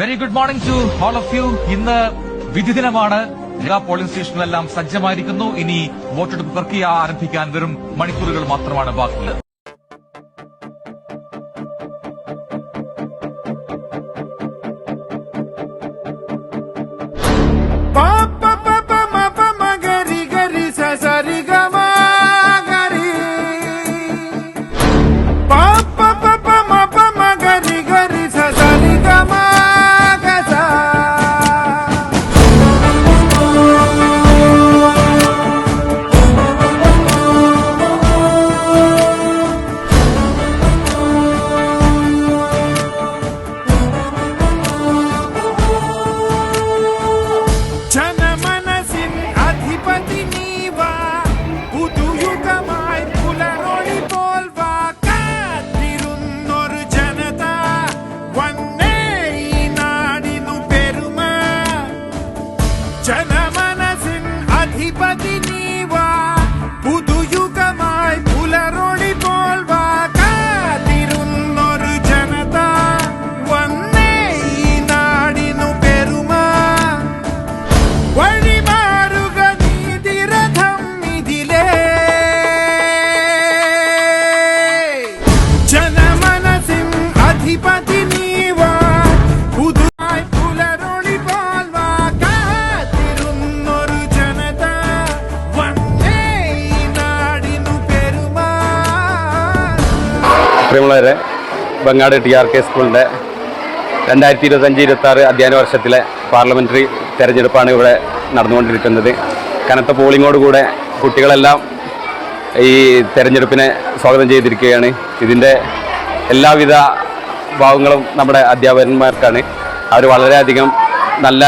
Very good morning to all of you ഇന്ന് വിധി ദിനമാണ് എല്ലാ പോളിംഗ് സ്റ്റേഷനുകളെല്ലാം സജ്ജമായിരിക്കുന്നു. ഇനി വോട്ടെടുപ്പ് പ്രക്രിയ ആരംഭിക്കാൻ വെറും മണിക്കൂറുകൾ മാത്രമാണ് ബാക്കിയുള്ളത്. പ്രിയമുള്ളവരെ ബംഗാട് ടി ആർ കെ സ്കൂളിന്റെ രണ്ടായിരത്തി ഇരുപത്തഞ്ച് ഇരുപത്തി ആറ് അധ്യയന വർഷത്തിലെ പാർലമെന്ററി തെരഞ്ഞെടുപ്പാണ് ഇവിടെ നടന്നുകൊണ്ടിരിക്കുന്നത്. കനത്ത പോളിങ്ങോടുകൂടെ കുട്ടികളെല്ലാം ഈ തെരഞ്ഞെടുപ്പിനെ സ്വാഗതം ചെയ്തിരിക്കുകയാണ്. ഇതിന്റെ എല്ലാവിധ ഭാവങ്ങളും നമ്മുടെ അധ്യാപകന്മാർക്കാണ്. അവർ വളരെയധികം നല്ല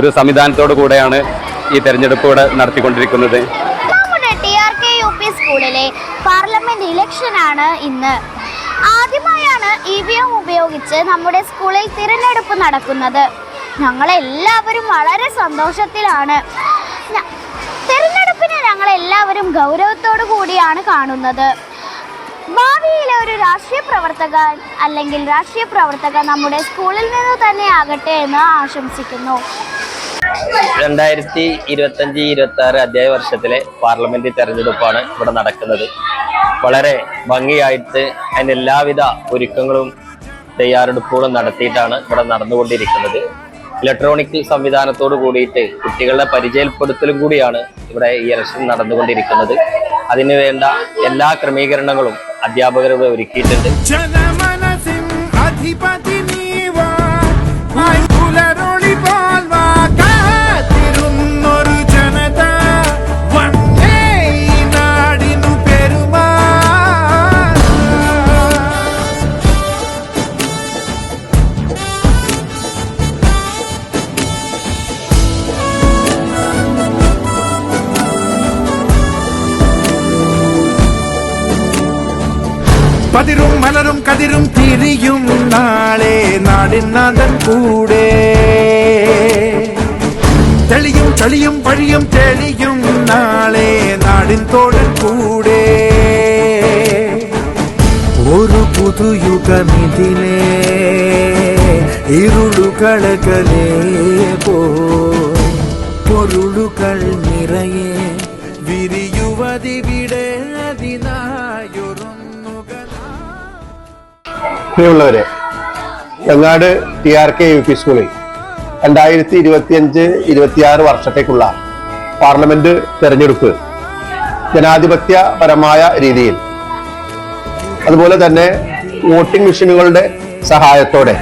ഒരു സംവിധാനത്തോടു കൂടെയാണ് ഈ തെരഞ്ഞെടുപ്പ് ഇവിടെ നടത്തിക്കൊണ്ടിരിക്കുന്നത്. സ്കൂളിലെ പാർലമെന്റ് ഇലക്ഷനാണ് ഇന്ന്. ആദ്യമായാണ് ഇ വി എം ഉപയോഗിച്ച് നമ്മുടെ സ്കൂളിൽ തിരഞ്ഞെടുപ്പ് നടക്കുന്നത്. ഞങ്ങളെല്ലാവരും വളരെ സന്തോഷത്തിലാണ്. തിരഞ്ഞെടുപ്പിനെ ഞങ്ങളെല്ലാവരും ഗൗരവത്തോടു കൂടിയാണ് കാണുന്നത്. ഭാവിയിലെ ഒരു രാഷ്ട്രീയ പ്രവർത്തകൻ അല്ലെങ്കിൽ രാഷ്ട്രീയ പ്രവർത്തക നമ്മുടെ സ്കൂളിൽ നിന്ന് തന്നെ ആകട്ടെ എന്ന് ആശംസിക്കുന്നു. രണ്ടായിരത്തി ഇരുപത്തഞ്ച് ഇരുപത്തി ആറ് അധ്യായ വർഷത്തിലെ പാർലമെന്റ് തെരഞ്ഞെടുപ്പാണ് ഇവിടെ നടക്കുന്നത്. വളരെ ഭംഗിയായിട്ട് അതിന്റെ എല്ലാവിധ ഒരുക്കങ്ങളും തയ്യാറെടുപ്പുകളും നടത്തിയിട്ടാണ് ഇവിടെ നടന്നുകൊണ്ടിരിക്കുന്നത്. ഇലക്ട്രോണിക് സംവിധാനത്തോട് കൂടിയിട്ട് കുട്ടികളുടെ പരിചയപ്പെടുത്തലും കൂടിയാണ് ഇവിടെ ഈ ഇലക്ഷൻ നടന്നുകൊണ്ടിരിക്കുന്നത്. അതിനു വേണ്ട എല്ലാ ക്രമീകരണങ്ങളും അധ്യാപകർ ഒരുക്കിയിട്ടുണ്ട്. പതിരും മലരും കതിരും തിരിയും നാളെ നാടിനാഥൻ കൂടെ. തെളിയും ചളിയും വഴിയും തെളിയും നാളെ നാടിൻ തോഴൻ കൂടെ. ഒരു പുതുയുഗമിതിലേ ഇരുളുകളകലേ പോ പൊരുളുകൾ നിറയെ വിരിയുവതിവിടെ അതിനായൊരുന്നുക പ്രിയമുള്ളവരെ Vengad T R K U P സ്കൂളിൽ രണ്ടായിരത്തി ഇരുപത്തിയഞ്ച് ഇരുപത്തിയാറ് വർഷത്തേക്കുള്ള പാർലമെന്റ് തെരഞ്ഞെടുപ്പ് ജനാധിപത്യപരമായ രീതിയിൽ അതുപോലെ തന്നെ വോട്ടിംഗ് മെഷീനുകളുടെ സഹായത്തോടെ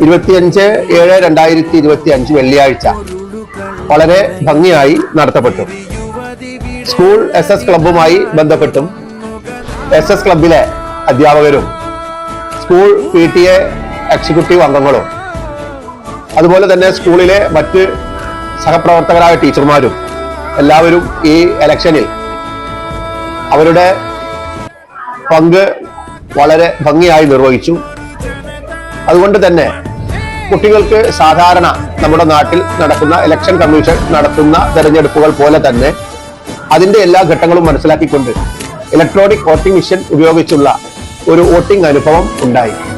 ഇരുപത്തിയഞ്ച് ഏഴ് രണ്ടായിരത്തി ഇരുപത്തി അഞ്ച് വെള്ളിയാഴ്ച വളരെ ഭംഗിയായി നടത്തപ്പെട്ടു. സ്കൂൾ എസ് എസ് ക്ലബുമായി ബന്ധപ്പെട്ടും എസ് എസ് ക്ലബിലെ അധ്യാപകരും school P T A executive അംഗങ്ങളും. അതുപോലെ തന്നെ സ്കൂളിലെ മറ്റ് സഹപ്രവർത്തകരായ ടീച്ചർമാരും എല്ലാവരും ഈ ഇലക്ഷനിൽ അവരുടെ പങ്ക് വളരെ ഭംഗിയായി നിർവഹിച്ചു. അതുകൊണ്ട് തന്നെ കുട്ടികൾക്ക് സാധാരണ നമ്മുടെ നാട്ടിൽ നടക്കുന്ന ഇലക്ഷൻ കമ്മീഷൻ നടത്തുന്ന തെരഞ്ഞെടുപ്പുകൾ പോലെ തന്നെ അതിന്റെ എല്ലാ ഘട്ടങ്ങളും മനസ്സിലാക്കിക്കൊണ്ട് ഇലക്ട്രോണിക് വോട്ടിംഗ് മെഷീൻ ഉപയോഗിച്ചുള്ള ഒരു വോട്ടിംഗ് അനുഭവം ഉണ്ടായി.